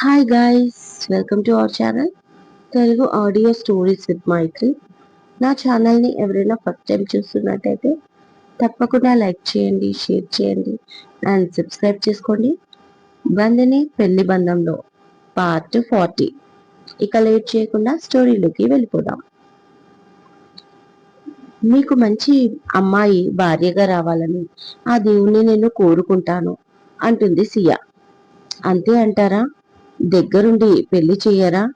Hi guys welcome to our channel Telugu audio stories with Maithri నా ఛానల్ని ఎవరైనా first time చూస్తున్నట్టయితే తప్పకుండా లైక్ చేయండి షేర్ చేయండి అండ్ సబ్స్క్రైబ్ చేసుకోండి. బందిని పెళ్ళి బంధంలో పార్ట్ ఫార్టీ ఇక లేట్ చేయకుండా స్టోరీలోకి వెళ్ళిపోదాం. మీకు మంచి అమ్మాయి భార్యగా రావాలని ఆ దేవుణ్ణి నేను కోరుకుంటాను అంటుంది సియా. అంతే అంటారా? దగ్గరుండి పెళ్ళి చెయ్యరా?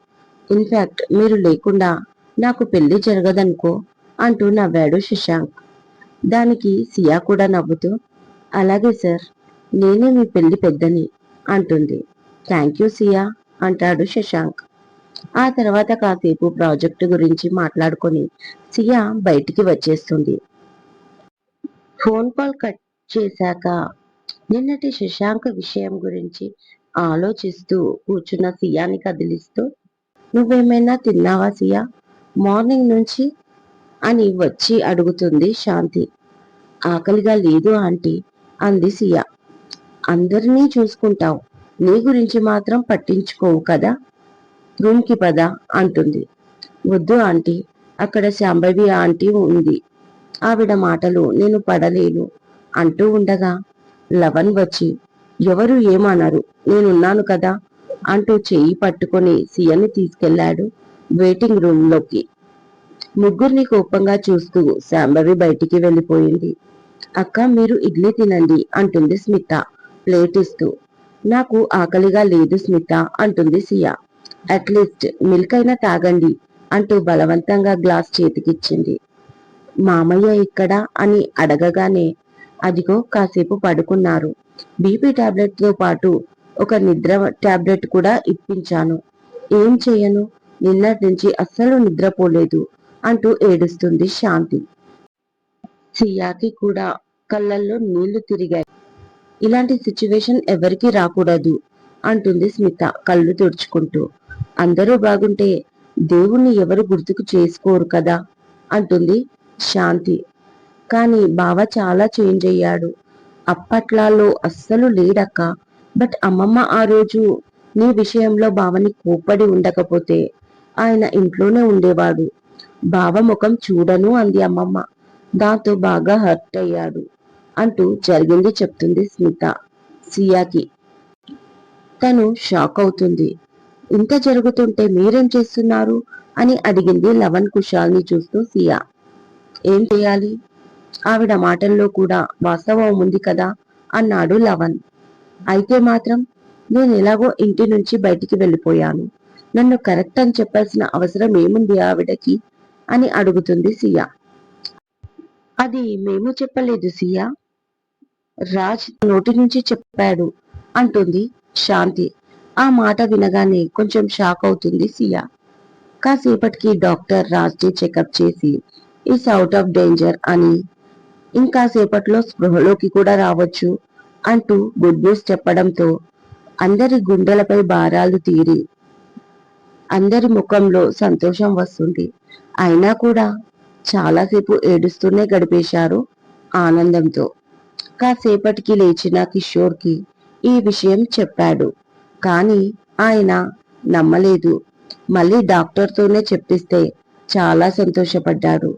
ఇన్ఫాక్ట్ మీరు లేకుండా నాకు పెళ్ళి జరగదనుకో అంటూ నవ్వాడు శశాంక్. దానికి సియా కూడా నవ్వుతూ అలాగే సార్ నేనే మీ పెళ్ళి పెద్దని అంటుంది. థ్యాంక్ యూ సియా అంటాడు శశాంక్. ఆ తర్వాత కాసేపు ప్రాజెక్టు గురించి మాట్లాడుకొని సియా బయటికి వచ్చేస్తుంది. ఫోన్ కాల్ కట్ చేశాక నిన్నటి శశాంక్ విషయం గురించి ఆలోచిస్తూ కూర్చున్న సియాని కదిలిస్తూ నువ్వేమైనా తిన్నావా సియా? మార్నింగ్ నుంచి అని వచ్చి అడుగుతుంది శాంతి. ఆకలిగా లేదు ఆంటీ అంది సియా. అందరినీ చూసుకుంటావు. నీ గురించి మాత్రం పట్టించుకోవు కదా? రూమ్కి పద అంటుంది. వద్దు ఆంటీ. అక్కడ శాంభవి ఆంటీ ఉంది. ఆవిడ మాటలు నేను పడలేను అంటూ ఉండగా లవన్ వచ్చి ఎవరు ఏమనరు నేనున్నాను కదా అంటూ చెయ్యి పట్టుకొని సీఎని తీసుకెళ్ళాడు వెయిటింగ్ రూమ్లోకి ముగ్గురిని కోపంగా చూస్తూ శాంభవి బయటికి వెళ్ళిపోయింది. అక్క మీరు ఇడ్లీ తినండి అంటుంది స్మిత. ప్లేట్ ఇస్తూ. నాకు ఆకలిగా లేదు స్మిత అంటుంది సియా. అట్లీస్ట్ మిల్క్ అయినా తాగండి అంటూ బలవంతంగా గ్లాస్ చేతికిచ్చింది. మామయ్య ఇక్కడ అని అడగగానే అదిగో కాసేపు పడుకున్నారు. బీపీ టాబ్లెట్తో పాటు ఒక నిద్ర టాబ్లెట్ కూడా ఇప్పించాను. ఏం చేయను? నిన్నటి నుంచి అస్సలు నిద్రపోలేదు అంటూ ఏడుస్తుంది శాంతి. సియాకి కూడా కళ్ళల్లో నీళ్ళు తిరిగాయి. ఇలాంటి సిచ్యువేషన్ ఎవరికి రాకూడదు అంటుంది స్మిత కళ్ళు తుడుచుకుంటూ. అందరూ బాగుంటే దేవుణ్ణి ఎవరు గుర్తుకు చేసుకోరు కదా అంటుంది శాంతి. కానీ బావ చాలా చేంజ్ అయ్యాడు. అప్పట్లాలో అస్సలు లేడక్క బట్ అమ్మమ్మ ఆ రోజు నీ విషయంలో బావని కోప్పడి ఉండకపోతే ఆయన ఇంట్లోనే ఉండేవాడు. బావ ముఖం చూడను అంది అమ్మమ్మ. దాంతో బాగా హర్ట్ అయ్యాడు అంటూ జరిగింది చెప్తుంది స్మిత. సియాకి. తను షాక్ అవుతుంది. ఇంత జరుగుతుంటే మీరేం చేస్తున్నారు? అని అడిగింది లవన్ కుషాల్ని చూస్తూ సియా. ఏం చేయాలి? ఆవిడ మాటల్లో కూడా వాస్తవం ఉంది కదా అన్నాడు లవన్ అయితే మాత్రం నేను ఎలాగో ఇంటి నుంచి బయటికి వెళ్ళిపోయాను. నన్ను కరెక్ట్ అని చెప్పాల్సిన అవసరం ఏముంది ఆవిడకి అని అడుగుతుంది సియా. అది మేము చెప్పలేదు సియా. రాజ్ నోటి నుంచి చెప్పాడు అంటుంది శాంతి. ఆ మాట వినగానే కొంచెం షాక్ అవుతుంది సియా. కాసేపటికి డాక్టర్ రాజ్ని చెకప్ చేసి ఇస్ అవుట్ ఆఫ్ డేంజర్ అని ఇంకా సేపట్లో స్పృహలోకి కూడా రావచ్చు అంటూ గుడ్ న్యూస్ చెప్పడంతో అందరి గుండెలపై భారాలు తీరి అందరి ముఖంలో సంతోషం వస్తుంది. అయినా కూడా చాలాసేపు ఏడుస్తూనే గడిపేశారు ఆనందంతో. కాసేపటికి లేచిన కిషోర్కి ఈ విషయం చెప్పాడు. కానీ ఆయన నమ్మలేదు. మళ్ళీ డాక్టర్తోనే చెప్పిస్తే చాలా సంతోషపడ్డాడు.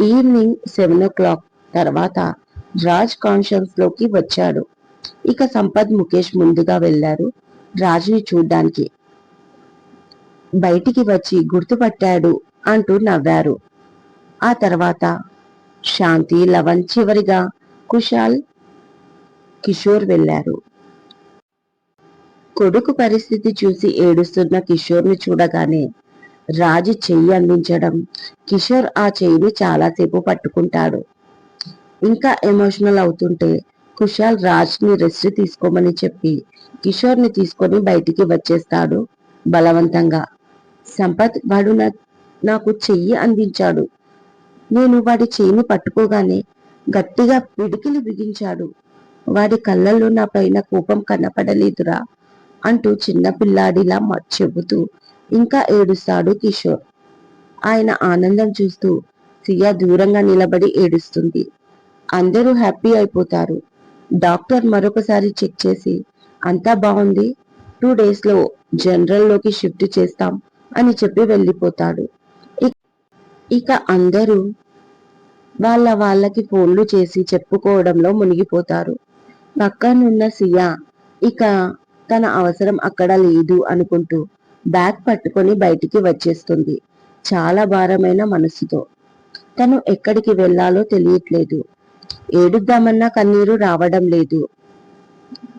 ఈవినింగ్ సెవెన్ ఓ క్లాక్ తర్వాత రాజ్ కాన్షియన్స్లోకి వచ్చాడు. ఇక సంపత్ ముఖేష్ ముందుగా వెళ్ళారు రాజుని చూడ్డానికి బయటికి వచ్చి గుర్తుపట్టాడు అంటూ నవ్వారు. ఆ తర్వాత శాంతి లవన్ చివరిగా కుషాల్ కిషోర్ వెళ్ళారు కొడుకు పరిస్థితి చూసి ఏడుస్తున్న కిషోర్ని చూడగానే రాజు చెయ్యి అందించడం కిషోర్ ఆ చెయ్యిని చాలాసేపు పట్టుకుంటాడు. ఇంకా ఎమోషనల్ అవుతుంటే కుషాల్ రాజ్ని రెస్ట్ తీసుకోమని చెప్పి కిషోర్ని తీసుకొని బయటికి వచ్చేస్తాడు బలవంతంగా. సంపత్ వాడు నాకు చెయ్యి అందించాడు. నేను వాడి చేయిని పట్టుకోగానే గట్టిగా పిడికిలి బిగించాడు. వాడి కళ్ళల్లో నా పైన కోపం కనపడలేదురా అంటూ చిన్న పిల్లాడిలా చెబుతూ ఇంకా ఏడుస్తాడు కిషోర్. ఆయన ఆనందం చూస్తూ సియా దూరంగా నిలబడి ఏడుస్తుంది. అందరూ హ్యాపీ అయిపోతారు. డాక్టర్ మరొకసారి చెక్ చేసి అంతా బాగుంది టూ డేస్లో జనరల్లోకి షిఫ్ట్ చేస్తాం అని చెప్పి వెళ్ళిపోతాడు. ఇక- ఇక అందరూ వాళ్ళ వాళ్ళకి ఫోన్లు చేసి చెప్పుకోవడంలో మునిగిపోతారు. పక్కనున్న సియా ఇక తన అవసరం అక్కడ లేదు అనుకుంటూ బ్యాగ్ పట్టుకొని బయటికి వచ్చేస్తుంది చాలా భారమైన మనసుతో. తను ఎక్కడికి వెళ్ళాలో తెలియట్లేదు. ఏడుద్దామన్నా కన్నీరు రావడం లేదు.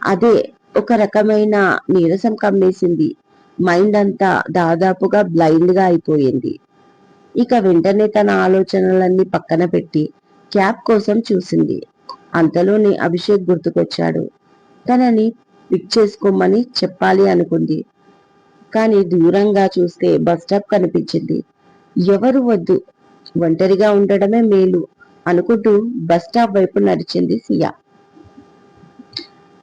అదే ఒక రకమైన నీరసం కమ్మేసింది. మైండ్ అంతా దాదాపుగా బ్లైండ్గా అయిపోయింది. ఇక వెంటనే తన ఆలోచనలన్నీ పక్కన పెట్టి క్యాబ్ కోసం చూసింది. అంతలోనే అభిషేక్ గుర్తుకొచ్చాడు. తనని పిక్ చేసుకోమని చెప్పాలి అనుకుంది. కానీ దూరంగా చూస్తే బస్ స్టాప్ కనిపించింది. ఎవరు వద్దు. ఒంటరిగా ఉండడమే మేలు. అనుకుంటూ బస్ స్టాప్ వైపు నడిచింది సియా.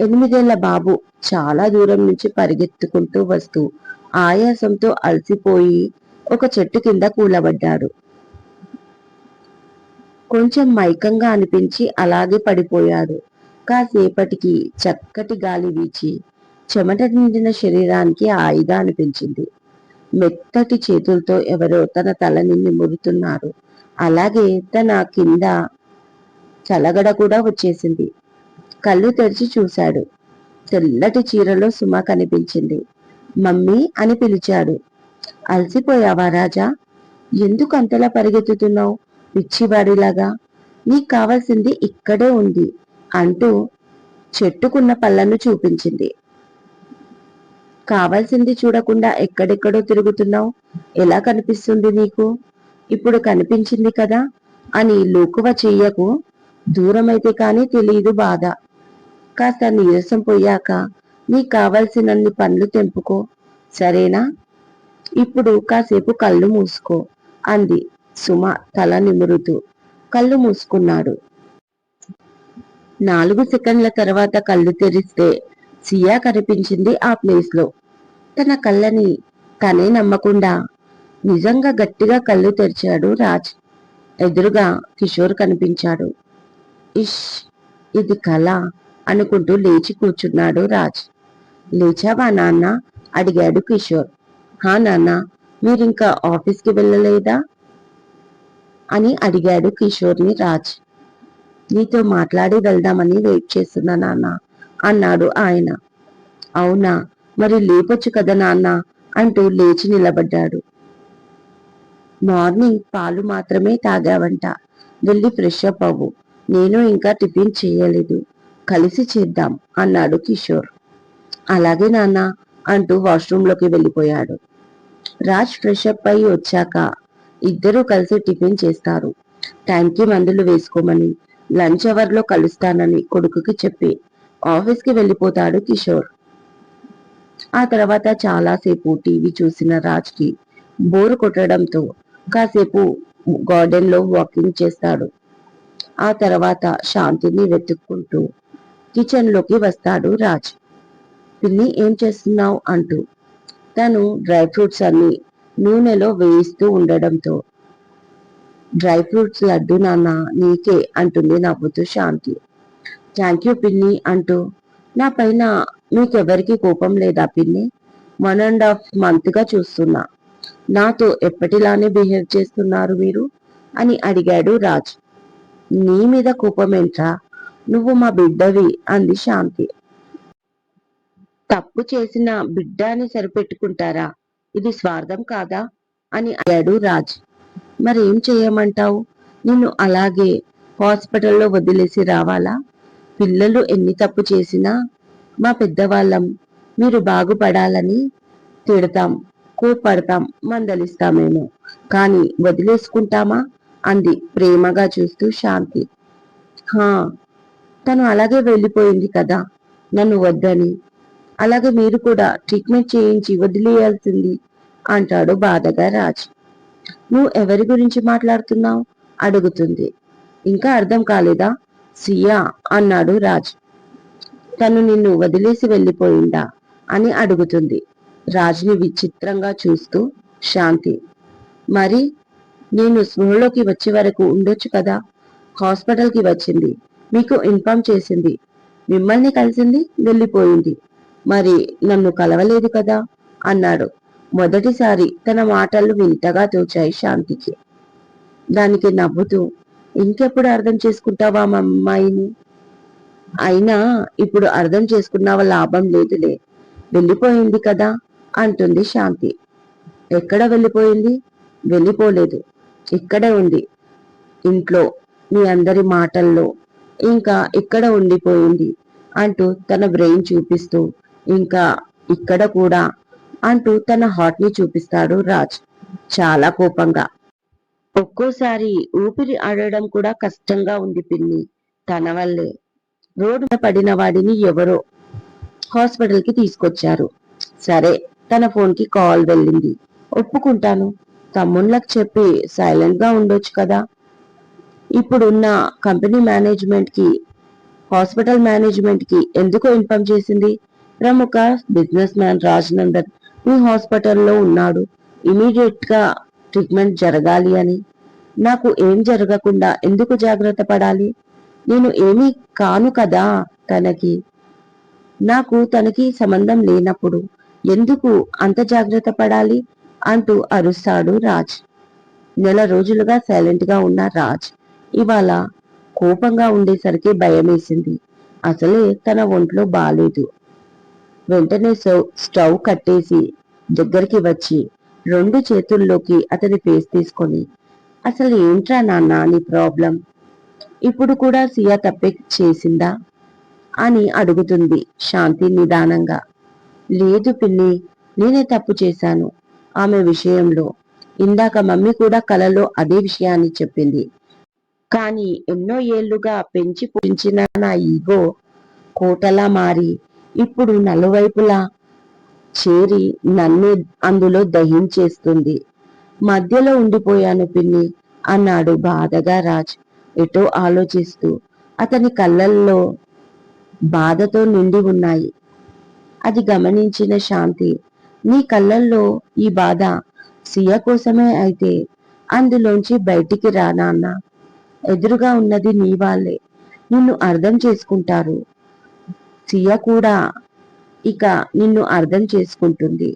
ఎనిమిదేళ్ళ బాబు చాలా దూరం నుంచి పరిగెత్తుకుంటూ వస్తూ ఆయాసంతో అలసిపోయి ఒక చెట్టు కింద కూలబడ్డాడు. కొంచెం మైకంగా అనిపించి అలాగే పడిపోయాడు. కాసేపటికి చక్కటి గాలి వీచి చెమట నిండిన శరీరానికి హాయిగా అనిపించింది. మెత్తటి చేతులతో ఎవరో తన తలని నిమురుతున్నారు అలాగే తన కింద చలగడ కూడా వచ్చేసింది. కళ్ళు తెరిచి చూశాడు. తెల్లటి చీరలో సుమ కనిపించింది. మమ్మీ అని పిలిచాడు. అలసిపోయావా రాజా? ఎందుకు అంతలా పరిగెత్తుతున్నావు? పిచ్చివాడిలాగా. నీకు కావాల్సింది ఇక్కడే ఉంది అంటూ చెట్టుకున్న పళ్ళను చూపించింది. కావాల్సింది చూడకుండా ఎక్కడెక్కడో తిరుగుతున్నావు? ఎలా కనిపిస్తుంది నీకు? ఇప్పుడు కనిపించింది కదా అని లోకువ చెయ్యకు దూరమైతే కానీ తెలియదు బాధ. కాస్త నీరసం పోయాక నీకు కావలసినన్ని పండ్లు తెంపుకో. సరేనా? ఇప్పుడు కాసేపు కళ్ళు మూసుకో అంది సుమ తల నిమురుతూ. కళ్ళు మూసుకున్నాడు. నాలుగు సెకండ్ల తర్వాత కళ్ళు తెరిస్తే సియా కనిపించింది ఆ ప్లేస్లో. తన కళ్ళని తనే నమ్మకుండా నిజంగా గట్టిగా కళ్ళు తెరిచాడు రాజ్. ఎదురుగా కిషోర్ కనిపించాడు. ఇష్ ఇది కళ అనుకుంటూ లేచి కూర్చున్నాడు రాజ్. లేచావా నాన్న? అడిగాడు కిషోర్. హా నాన్న మీరింకా ఆఫీస్కి వెళ్ళలేదా? అని అడిగాడు కిషోర్ని రాజ్. నీతో మాట్లాడి వెళ్దామని వెయిట్ చేస్తున్నా నాన్న అన్నాడు ఆయన. అవునా మరి లేపొచ్చు కదా నాన్న అంటూ లేచి నిలబడ్డాడు. మార్నింగ్ పాలు మాత్రమే తాగావంట. వెళ్ళి ఫ్రెష్ అప్ అవ్వు. నేను ఇంకా టిఫిన్ చేయలేదు. కలిసి చేద్దాం అన్నాడు కిషోర్. అలాగే నాన్న అంటూ వాష్రూమ్లోకి వెళ్ళిపోయాడు. రాజ్ ఫ్రెష్ అప్ అయి వచ్చాక ఇద్దరూ కలిసి టిఫిన్ చేస్తారు. టైంకి మందులు వేసుకోమని లంచ్ అవర్లో కలుస్తానని కొడుకుకి చెప్పి ఆఫీస్కి వెళ్ళిపోతాడు కిషోర్. ఆ తర్వాత చాలాసేపు టీవీ చూసిన రాజ్కి బోరు కొట్టడంతో కాసేపు గార్డెన్లో వాకింగ్ చేస్తాడు. ఆ తర్వాత శాంతిని వెతుక్కుంటూ కిచెన్లోకి వస్తాడు రాజ్. పిన్ని ఏం చేస్తున్నావు? అంటూ. తను డ్రై ఫ్రూట్స్ అన్ని నూనెలో వేయిస్తూ ఉండడంతో. డ్రై ఫ్రూట్స్ లడ్డు నాన్న నీకే అంటుంది నవ్వుతూ శాంతి. థ్యాంక్ యూ పిన్ని అంటూ. నా పైన మీకెవరికి కోపం లేదా పిన్ని? వన్ అండ్ హాఫ్ మంత్గా చూస్తున్నా. నాతో ఎప్పటిలానే బిహేవ్ చేస్తున్నారు మీరు? అని అడిగాడు రాజ్. నీ మీద కోపమేంట్రా నువ్వు మా బిడ్డవి అంది శాంతి. తప్పు చేసిన బిడ్డ అని సరిపెట్టుకుంటారా? ఇది స్వార్థం కాదా? అని అడిగాడు రాజ్. మరేం చేయమంటావు? నిన్ను అలాగే హాస్పిటల్లో వదిలేసి రావాలా? పిల్లలు ఎన్ని తప్పు చేసినా మా పెద్దవాళ్ళం మీరు బాగుపడాలని తిడతాం. కూపడతాం మందలిస్తామేమో. కానీ వదిలేసుకుంటామా? అంది ప్రేమగా చూస్తూ శాంతి. హా తను అలాగే వెళ్ళిపోయింది కదా నన్ను వద్దని. అలాగే మీరు కూడా ట్రీట్మెంట్ చేయించి వదిలేయాల్సింది అంటాడు బాధగా రాజ్. నువ్వు ఎవరి గురించి మాట్లాడుతున్నావు? అడుగుతుంది. ఇంకా అర్థం కాలేదా? సియా అన్నాడు రాజ్. తను నిన్ను వదిలేసి వెళ్ళిపోయిందా? అని అడుగుతుంది. రాజుని విచిత్రంగా చూస్తూ శాంతి మరి నేను స్పృహలోకి వచ్చే వరకు ఉండొచ్చు కదా? హాస్పిటల్కి వచ్చింది మీకు ఇన్ఫామ్ చేసింది మిమ్మల్ని కలిసింది వెళ్ళిపోయింది మరి నన్ను కలవలేదు కదా? అన్నాడు. మొదటిసారి తన మాటలు వింతగా తోచాయి శాంతికి. దానికి నవ్వుతూ ఇంకెప్పుడు అర్థం చేసుకుంటావా మా అమ్మాయిని? అయినా ఇప్పుడు అర్థం చేసుకున్నావా లాభం లేదులే వెళ్ళిపోయింది కదా? అంటుంది శాంతి. ఎక్కడ వెళ్ళిపోయింది? వెళ్ళిపోలేదు. ఇక్కడే ఉంది. ఇంట్లో మీ అందరి మాటల్లో ఇంకా ఇక్కడ ఉండిపోయింది అంటూ తన బ్రెయిన్ చూపిస్తూ ఇంకా ఇక్కడ కూడా అంటూ తన హార్ట్ని చూపిస్తాడు రాజ్. చాలా కోపంగా. ఒక్కోసారి ఊపిరి ఆడడం కూడా కష్టంగా ఉంది పిన్ని తన వల్లే. రోడ్డు పడిన వాడిని ఎవరో హాస్పిటల్కి తీసుకొచ్చారు. సరే తన ఫోన్కి కాల్ వెళ్ళింది. ఒప్పుకుంటాను. తమ్ముళ్ళకి చెప్పి సైలెంట్గా ఉండొచ్చు కదా. ఇప్పుడున్న కంపెనీ మేనేజ్మెంట్కి హాస్పిటల్ మేనేజ్మెంట్కి ఎందుకు ఇన్ఫామ్ చేసింది? ప్రముఖ బిజినెస్ మ్యాన్ రాజనందన్ మీ హాస్పిటల్లో ఉన్నాడు. ఇమీడియట్గా ట్రీట్మెంట్ జరగాలి అని. నాకు ఏం జరగకుండా ఎందుకు జాగ్రత్త పడాలి? నేను ఏమీ కాను కదా తనకి. నాకు తనకి సంబంధం లేనప్పుడు ఎందుకు అంత జాగ్రత్త పడాలి? అంటూ అరుస్తాడు రాజ్. నెల రోజులుగా సైలెంట్గా ఉన్న రాజ్ ఇవాళ కోపంగా ఉండేసరికి భయమేసింది. అసలే తన ఒంట్లో బాలేదు. వెంటనే స్టవ్ కట్టేసి దగ్గరికి వచ్చి రెండు చేతుల్లోకి అతని ఫేస్ తీసుకొని అసలు ఏంట్రా నాన్న నీ ప్రాబ్లం ఇప్పుడు కూడా సియా తప్పే చేసిందా? అని అడుగుతుంది శాంతి నిదానంగా. లేదు పిన్ని నేనే తప్పు చేశాను ఆమె విషయంలో. ఇందాక మమ్మీ కూడా కలలో అదే విషయాన్ని చెప్పింది. కానీ ఎన్నో ఏళ్ళుగా పెంచి పుంచిన నా ఈగో కోటలా మారి ఇప్పుడు నలువైపులా చేరి నన్నే అందులో దహించేస్తుంది మధ్యలో ఉండిపోయాను పిన్ని అన్నాడు బాధగా రాజ్ ఎటో ఆలోచిస్తూ. అతని కళ్ళల్లో బాధతో నిండి ఉన్నాయి. అది గమనించిన శాంతి నీ కళ్ళల్లో ఈ బాధ సియ కోసమే అయితే అందులోంచి బయటికి రా నాన్న. ఎదురుగా ఉన్నది నీ వాళ్ళే. నిన్ను అర్థం చేసుకుంటారు. సియ కూడా ఇక నిన్ను అర్థం చేసుకుంటుంది.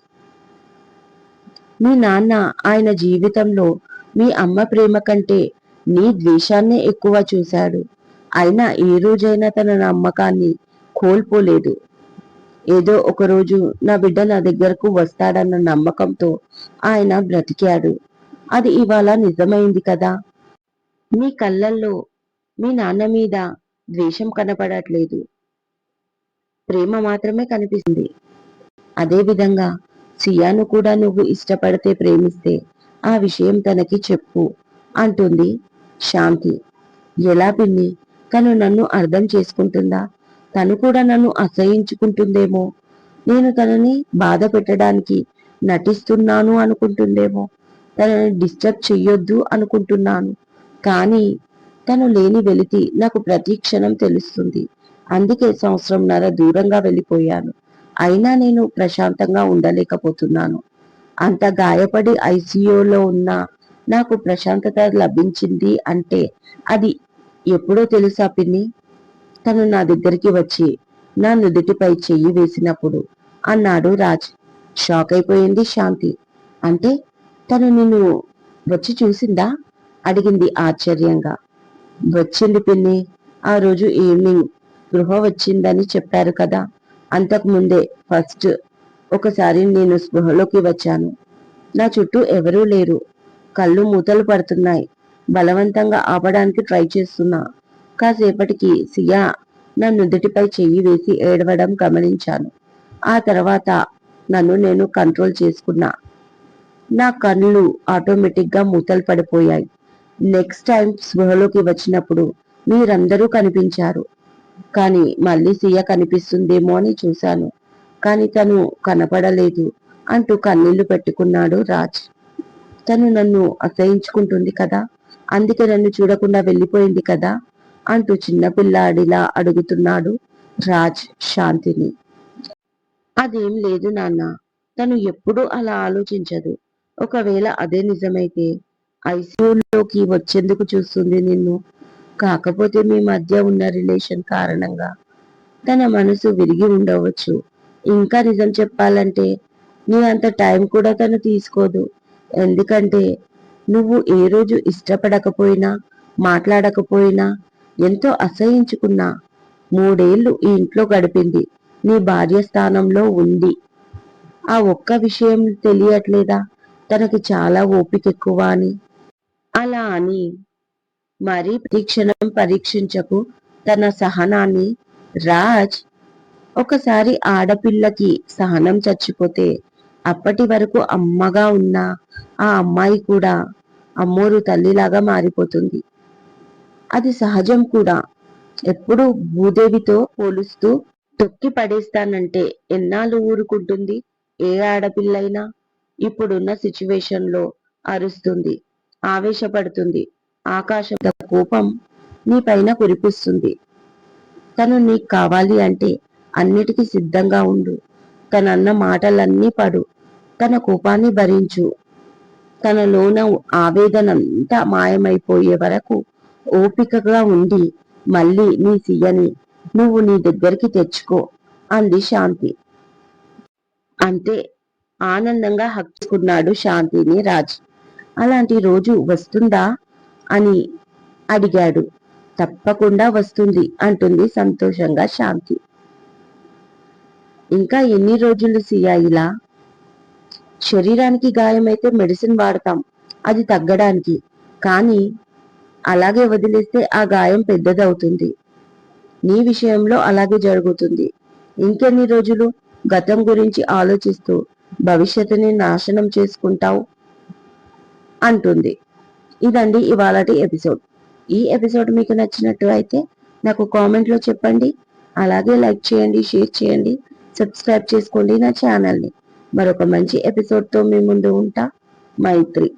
మీ నాన్న ఆయన జీవితంలో మీ అమ్మ ప్రేమ కంటే నీ ద్వేషాన్నే ఎక్కువ చూశాడు. అయినా ఏ రోజైనా తన నమ్మకాన్ని కోల్పోలేదు. ఏదో ఒకరోజు నా బిడ్డ నా దగ్గరకు వస్తాడన్న నమ్మకంతో ఆయన బ్రతికాడు. అది ఇవాళ నిజమైంది కదా? మీ కళ్ళల్లో మీ నాన్న మీద ద్వేషం కనపడట్లేదు. ప్రేమ మాత్రమే కనిపిస్తుంది. అదే విధంగా సియాను కూడా నువ్వు ఇష్టపడితే ప్రేమిస్తే ఆ విషయం తనకి చెప్పు అంటుంది శాంతి. ఎలా పిన్ని? తను నన్ను అర్థం చేసుకుంటుందా? తను కూడా నన్ను అసహించుకుంటుందేమో. నేను తనని బాధ పెట్టడానికి నటిస్తున్నాను అనుకుంటుందేమో. తనని డిస్టర్బ్ చెయ్యొద్దు అనుకుంటున్నాను. కానీ తను లేని వెలితి నాకు ప్రతి క్షణం తెలుస్తుంది. అందుకే సంవత్సరంన్నర దూరంగా వెళ్ళిపోయాను. అయినా నేను ప్రశాంతంగా ఉండలేకపోతున్నాను. అంత గాయపడి ఐసీయూలో ఉన్న నాకు ప్రశాంతత లభించింది అంటే అది ఎప్పుడో తెలుసా పిన్ని? తను నా దగ్గరికి వచ్చి నా నుదుటిపై చెయ్యి వేసినప్పుడు అన్నాడు రాజ్. షాక్ అయిపోయింది శాంతి. అంటే తను నిన్ను వచ్చి చూసిందా? అడిగింది ఆశ్చర్యంగా. వచ్చింది పిన్ని. ఆ రోజు ఈవినింగ్ గృహ వచ్చిందని చెప్పారు కదా. అంతకు ముందే ఫస్ట్ ఒకసారి నేను స్పృహలోకి వచ్చాను. నా చుట్టూ ఎవరూ లేరు. కళ్ళు మూతలు పడుతున్నాయి. బలవంతంగా ఆపడానికి ట్రై చేస్తున్నా. కాసేపటికి సియా నా నుదుటిపై చెయ్యి వేసి ఏడవడం గమనించాను. ఆ తర్వాత నన్ను నేను కంట్రోల్ చేసుకున్నా. నా కళ్ళు ఆటోమేటిక్గా మూతలు పడిపోయాయి. నెక్స్ట్ టైం స్పృహలోకి వచ్చినప్పుడు మీరందరూ కనిపించారు. కానీ మళ్ళీ సియ కనిపిస్తుందేమో అని చూశాను. కానీ తను కనపడలేదు అంటూ కన్నీళ్ళు పెట్టుకున్నాడు రాజ్. తను నన్ను అసహించుకుంటుంది కదా? అందుకే నన్ను చూడకుండా వెళ్ళిపోయింది కదా? అంటూ చిన్నపిల్లాడిలా అడుగుతున్నాడు రాజ్ శాంతిని. అదేం లేదు నాన్న తను ఎప్పుడూ అలా ఆలోచించదు. ఒకవేళ అదే నిజమైతే ఐసీయూలోకి వచ్చేందుకు చూస్తుంది నిన్ను. కాకపోతే మీ మధ్య ఉన్న రిలేషన్ కారణంగా తన మనసు విరిగి ఉండవచ్చు. ఇంకా నిజం చెప్పాలంటే నీ అంత టైం కూడా తను తీసుకోదు. ఎందుకంటే నువ్వు ఏ రోజు ఇష్టపడకపోయినా మాట్లాడకపోయినా ఎంతో అసహించుకున్నా మూడేళ్ళు ఈ ఇంట్లో గడిపింది. నీ భార్య స్థానంలో ఉంది. ఆ ఒక్క విషయం తెలియట్లేదా? తనకి చాలా ఓపిక ఎక్కువ అని. అలా అని. మరీ ప్రతిక్షణం పరీక్షించకు తన సహనాన్ని. రాజ్ ఒకసారి ఆడపిల్లకి సహనం చచ్చిపోతే అప్పటి వరకు అమ్మగా ఉన్న ఆ అమ్మాయి కూడా అమ్మోరు తల్లిలాగా మారిపోతుంది. అది సహజం కూడా. ఎప్పుడు భూదేవితో పోలుస్తూ తొక్కి పడేస్తానంటే ఎన్నాళ్ళు ఊరుకుంటుంది? ఏ ఆడపిల్లైనా ఇప్పుడున్న సిచ్యువేషన్లో అరుస్తుంది ఆవేశపడుతుంది ఆకాశం కోపం నీ పైన కురిపిస్తుంది. తను నీకు కావాలి అంటే అన్నిటికీ సిద్ధంగా ఉండు. తనన్న మాటలన్నీ పడు. తన కోపాన్ని భరించు. తనలోన ఆవేదనంతా మాయమైపోయే వరకు ఓపికగా ఉండి మళ్ళీ నీ సియ్యని నువ్వు నీ దగ్గరికి తెచ్చుకో అంది శాంతి. అంతే ఆనందంగా హక్కుకున్నాడు శాంతిని రాజ్. అలాంటి రోజు వస్తుందా? అని అడిగాడు. తప్పకుండా వస్తుంది అంటుంది సంతోషంగా శాంతి. ఇంకా ఎన్ని రోజులు సియా ఇలా? శరీరానికి గాయమైతే మెడిసిన్ వాడతాం అది తగ్గడానికి. కానీ అలాగే వదిలేస్తే ఆ గాయం పెద్దదవుతుంది. నీ విషయంలో అలాగే జరుగుతుంది. ఇంకెన్ని రోజులు గతం గురించి ఆలోచిస్తూ భవిష్యత్తుని నాశనం చేసుకుంటావు? అంటుంది. ఇదండి ఇవాళటి ఎపిసోడ్. ఈ ఎపిసోడ్ మీకు నచ్చినట్టు అయితే నాకు కామెంట్లో చెప్పండి. అలాగే లైక్ చేయండి షేర్ చేయండి సబ్స్క్రైబ్ చేసుకోండి నా ఛానల్ని. మరొక మంచి ఎపిసోడ్తో మీ ముందు ఉంటా. మైత్రి.